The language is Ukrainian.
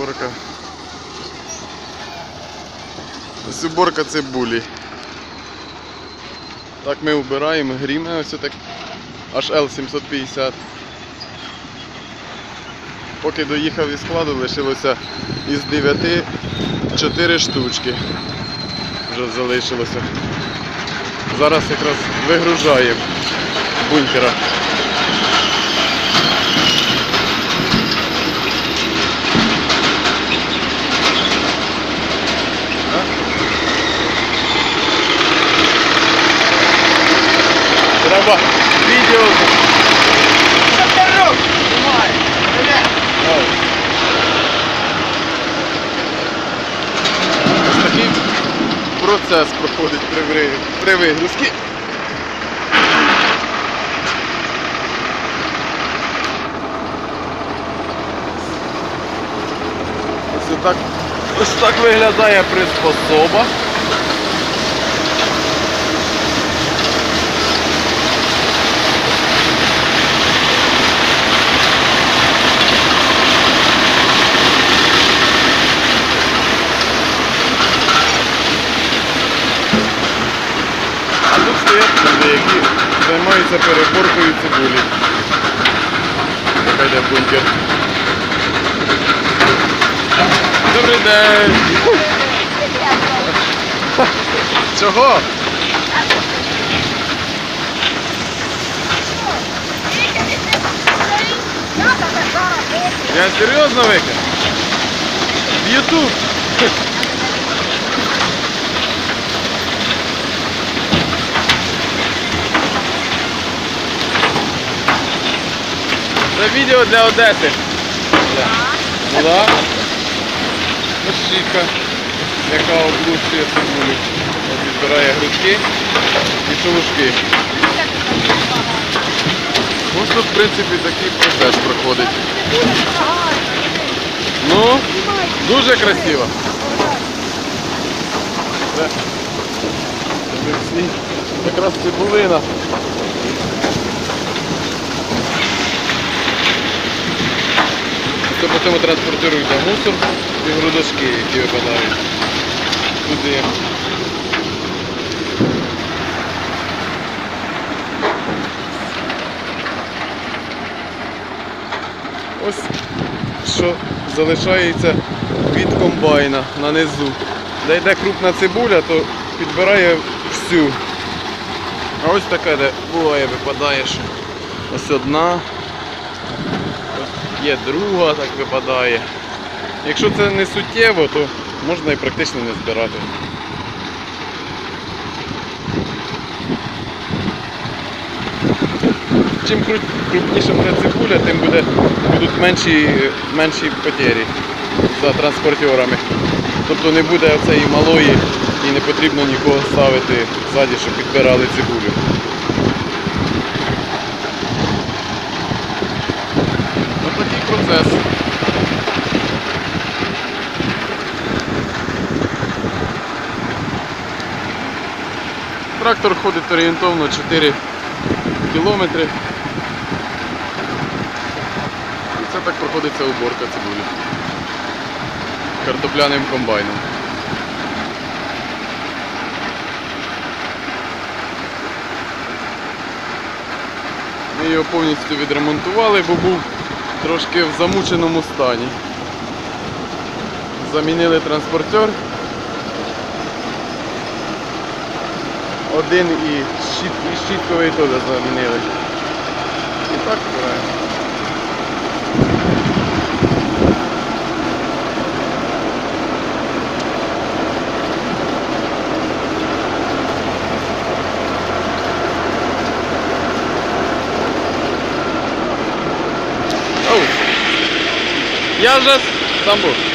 Уборка. Ось уборка цибулі. Так ми вбираємо, гріме ось так HL750. Поки доїхав із складу, лишилося із 9 4 штучки. Вже залишилося. Зараз якраз вигружаємо бункера. Треба відео. Ось такий процес проходить при, ви- при вигрузці. Ось так, ось так виглядає приспособа. Люди, які займаються переборкою цибулі. Така бункер. Добрий день! Чого? Я серйозно викид? В Ютуб. Це відео для Одеси. Ну да. Машинка, яка облущує цибулю. Відбирає грудки і шелушки. Ось тут, в принципі, такий процес проходить. Ну, дуже красиво. Це, це всі, якраз цибулина. То потім транспортуються мусор і грудочки, які випадають туди. Ось що залишається від комбайна на низу. Де йде крупна цибуля, то підбирає всю. А ось така, де буває, випадає, що ось одна, є друга, так випадає. Якщо це не суттєво, то можна і практично не збирати. Чим кру- крупніша буде цибуля, тим буде, будуть менші, менші потері за транспортерами. Тобто не буде цієї малої і не потрібно нікого ставити ззаді, щоб підбирали цибулю. Ось такий процес. Трактор ходить орієнтовно 4 кілометри. І це так проходиться уборка цибулі. Картопляним комбайном. Ми його повністю відремонтували, бо був трошки в замученому стані. Замінили транспортер. Один і, щит, і щітковий теж замінили. І так збираємо. Я вже сам був.